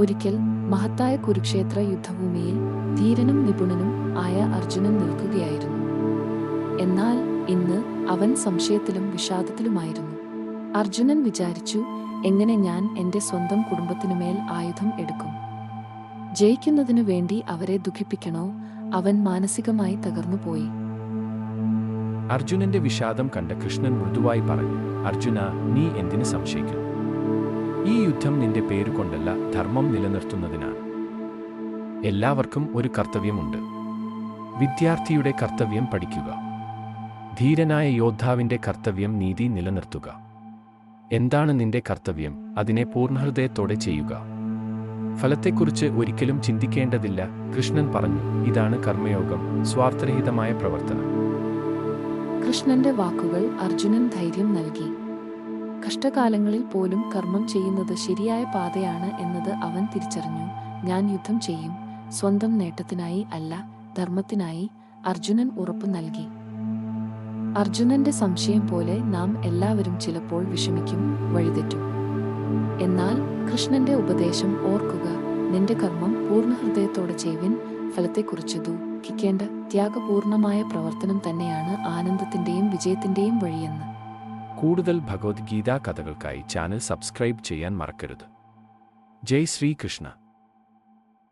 ഒരിക്കൽ മഹത്തായ കുരുക്ഷേത്ര യുദ്ധഭൂമിയിൽ ധീരനും നിപുണനും ആയ അർജുനൻ നിൽക്കുകയായിരുന്നു. എന്നാൽ ഇന്ന് അവൻ സംശയത്തിലും വിഷാദത്തിലുമായിരുന്നു. അർജുനൻ വിചാരിച്ചു എങ്ങനെ ഞാൻ എന്റെ സ്വന്തം കുടുംബത്തിനുമേൽ ആയുധം എടുക്കും? ജയിക്കുന്നതിനു വേണ്ടി അവരെ ദുഃഖിപ്പിക്കണോ? അവൻ മാനസികമായി തകർന്നുപോയി അർജുനന്റെ വിഷാദം കണ്ട കൃഷ്ണൻ മൃദുവായി പറഞ്ഞു അർജുന നീ എന്തിനു സംശയിക്കുന്നു? ഈ യുദ്ധം നിന്റെ പേരുകൊണ്ടല്ല ധർമ്മം നിലനിർത്തുന്നതിനാണ്. എല്ലാവർക്കും ഒരു കർത്തവ്യമുണ്ട്. വിദ്യാർത്ഥിയുടെ കർത്തവ്യം പഠിക്കുക. ധീരനായ യോദ്ധാവിന്റെ കർത്തവ്യം നീതി നിലനിർത്തുക. എന്താണ് നിന്റെ കർത്തവ്യം? അതിനെ പൂർണഹൃദയത്തോടെ ചെയ്യുക. ഫലത്തെക്കുറിച്ച് ഒരിക്കലും ചിന്തിക്കേണ്ടതില്ല. കൃഷ്ണൻ പറഞ്ഞു ഇതാണ് കർമ്മയോഗം സ്വാർത്ഥരഹിതമായ പ്രവർത്തനം. കൃഷ്ണന്റെ വാക്കുകൾ അർജുനൻ ധൈര്യം നൽകി. കഷ്ടകാലങ്ങളിൽ പോലും കർമ്മം ചെയ്യുന്നത് ശരിയായ പാതയാണ് എന്നത് അവൻ തിരിച്ചറിഞ്ഞു. ഞാൻ യുദ്ധം ചെയ്യും. സ്വന്തം നേട്ടത്തിനായി അല്ല ധർമ്മത്തിനായി അർജുനൻ ഉറപ്പു നൽകി. അർജുനന്റെ സംശയം പോലെ നാം എല്ലാവരും ചിലപ്പോൾ വിഷമിക്കും വഴിതെറ്റും. എന്നാൽ കൃഷ്ണന്റെ ഉപദേശം ഓർക്കുക. നിന്റെ കർമ്മം പൂർണ ഹൃദയത്തോടെ ചെയ്വിൻ ഫലത്തെക്കുറിച്ച് ദുഃഖിക്കേണ്ട ത്യാഗപൂർണമായ പ്രവർത്തനം തന്നെയാണ് ആനന്ദത്തിന്റെയും വിജയത്തിന്റെയും വഴിയെന്ന്. കൂടുതൽ ഭഗവത്ഗീതാ കഥകൾക്കായി ചാനൽ സബ്സ്ക്രൈബ് ചെയ്യാൻ മറക്കരുത്. ജയ് ശ്രീകൃഷ്ണ.